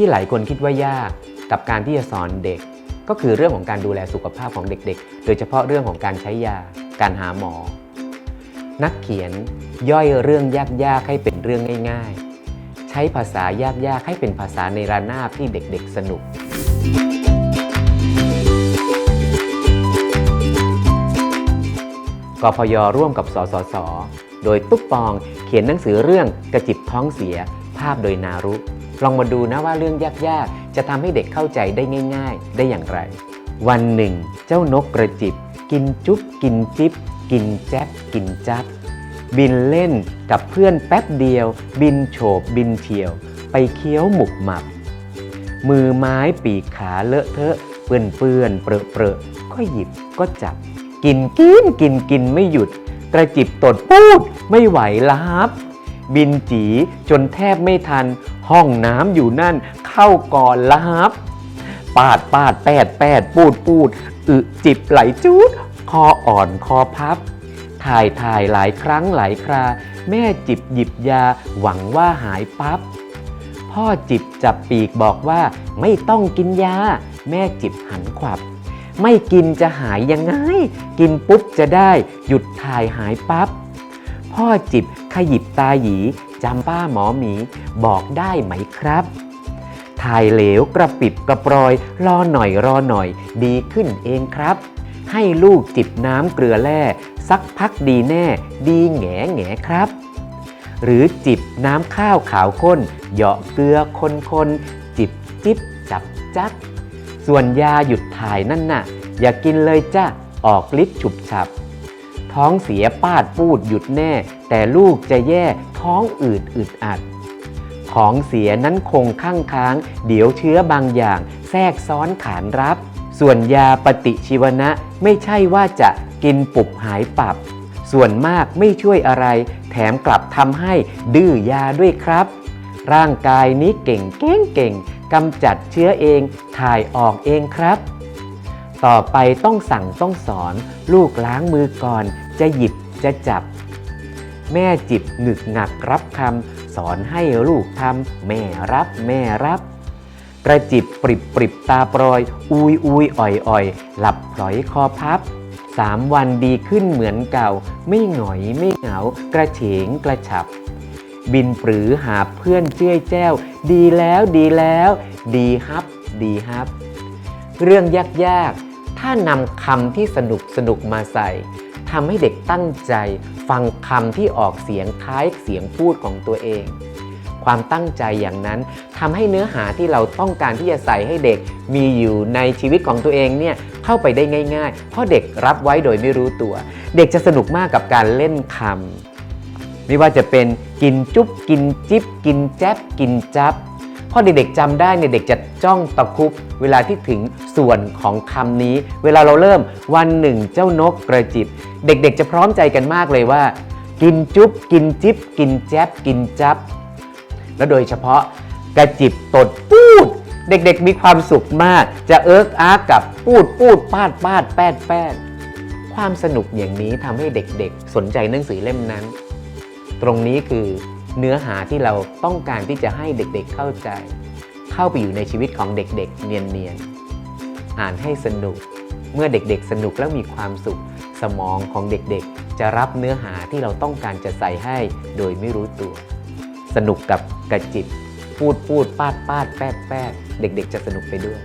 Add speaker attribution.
Speaker 1: ที่หลายคนคิดว่ายากกับการที่จะสอนเด็ก ก็คือเรื่องของการดูแลสุขภาพของเด็กๆ โดยเฉพาะเรื่องของการใช้ยา การหาหมอ นักเขียนย่อยเรื่องยากๆให้เป็นเรื่องง่าย ๆ ใช้ภาษายากๆให้เป็นภาษาในระนาบที่เด็กๆสนุกกพยร่วมกับสสส โดยตุ๊กปองเขียนหนังสือเรื่องกระจิบท้องเสีย ภาพโดยนารุ ลองมาดูนะว่าเรื่องยากๆ จะทำให้เด็กเข้าใจได้ง่าย ๆ ได้อย่างไร วันหนึ่ง เจ้านกกระจิบ กินจุ๊บกินจิ๊บกินแจ๊บกินจับบินเล่นกับเพื่อนแป๊บเดียว บินโฉบบินเฉียว ไปเคี้ยวหมุกหมับ มือไม้ปีกขาเลอะเทอะ เปื้อนเปื้อนเปรอะเปรอะก็หยิบก็จับ กินกินกินกินไม่หยุด กระจิบตดปูดไม่ไหวลาบ บินจี จนแทบไม่ทัน ห้องน้ำอยู่นั่น เข้าก่อนลาบปาดปาดแปดแปดปูดปูดอึจิบไหลจูด คออ่อนคอพับ ถ่ายถ่ายหลายครั้งหลายครา แม่จิบหยิบยาหวังว่าหายปับ๊บพ่อจิบจับปีกบอกว่าไม่ต้องกินยา แม่จิบหันขวับ ไม่กินจะหายยังไง กินปุ๊บจะได้ หยุดถ่ายหายปับ๊บพ่อจิบขยิบตาหยีจำป้าหมอหมีบอกได้ไหมครับ ถ่ายเหลวกระปิบกระปรอย รอหน่อยรอหน่อย ดีขึ้นเองครับ ให้ลูกจิบน้ำเกลือแร่สักพักดีแน่ ดีแหงแหงครับ หรือจิบน้ำข้าวขาวข้นเหยาะเกลือคนคนจิบจิบจับจักส่วนยาหยุดถ่ายนั่นน่ะ อย่ากินเลยจ้ะออกฤทธิ์ฉุบฉับ ท้องเสียปาดปูดหยุดแน่ แต่ลูกจะแย่ท้องอืดอึดอัด ของเสียนั้นคงข้างค้าง เดี๋ยวเชื้อบางอย่างแทรกซ้อนขานรับ ส่วนยาปฏิชีวนะไม่ใช่ว่าจะกินปุบหายปรับ ส่วนมากไม่ช่วยอะไร แถมกลับทำให้ดื้อยาด้วยครับ ร่างกายนี้เก่งเก่งเก่งกำจัดเชื้อเองถ่ายออกเองครับ ต่อไปต้องสั่งต้องสอน ลูกล้างมือก่อน จะหยิบจะจับ แม่จิบหงึกหงักรับคำสอนให้ลูกทำแม่รับแม่รับกระจิบปริบปริบตาปรอย อุยอุยอ่อยอ่อยหลับพลอยคอพับสามวันดีขึ้นเหมือนเก่า ไม่หงอยไม่เหงา กระเฉงกระฉับ บินปรือหาเพื่อนเจ้ยแจ้ว ดีแล้วดีแล้ว ดีฮับ ดีฮับ เรื่องยากๆ ถ้านำคำที่สนุกสนุกมาใส่ทำให้เด็กตั้งใจ ฟังคำที่ออกเสียงคล้ายเสียงพูดของตัวเอง ความตั้งใจอย่างนั้นทำให้เนื้อหาที่เราต้องการที่จะใส่ให้เด็กมีอยู่ในชีวิตของตัวเองเนี่ยเข้าไปได้ง่าย ๆ เพราะเด็กรับไว้โดยไม่รู้ตัว เด็กจะสนุกมากกับการเล่นคำไม่ว่าจะเป็นกินจุ๊บกินจิ๊บกินแจ๊บกินจับ พอเด็กๆจำได้เนี่ยเด็กจะจ้องตะคุบเวลาที่ถึงส่วนของคำนี้ เวลาเราเริ่มวันหนึ่งเจ้านกกระจิบ เด็กๆจะพร้อมใจกันมากเลยว่า กินจุ๊บกินจิ๊บกินแจ๊บกินจับ และโดยเฉพาะกระจิบตดปูด เด็กๆมีความสุขมาก จะเอิร์กอาร์กกับปูดปูดปาดปาดแปดแปดความสนุกอย่างนี้ทำให้เด็กๆ สนใจหนังสือเล่มนั้น ตรงนี้คือ เนื้อหาที่เราต้องการที่จะให้เด็กๆเข้าใจ เข้าไปอยู่ในชีวิตของเด็กๆ เนียนๆอ่านให้สนุก เมื่อเด็กๆ สนุกแล้วมีความสุข สมองของเด็กๆ จะรับเนื้อหาที่เราต้องการจะใส่ให้โดยไม่รู้ตัว สนุกกับกระจิบพูดพูดปาดปาดแป๊ดแป๊ดเด็กๆ จะสนุกไปด้วย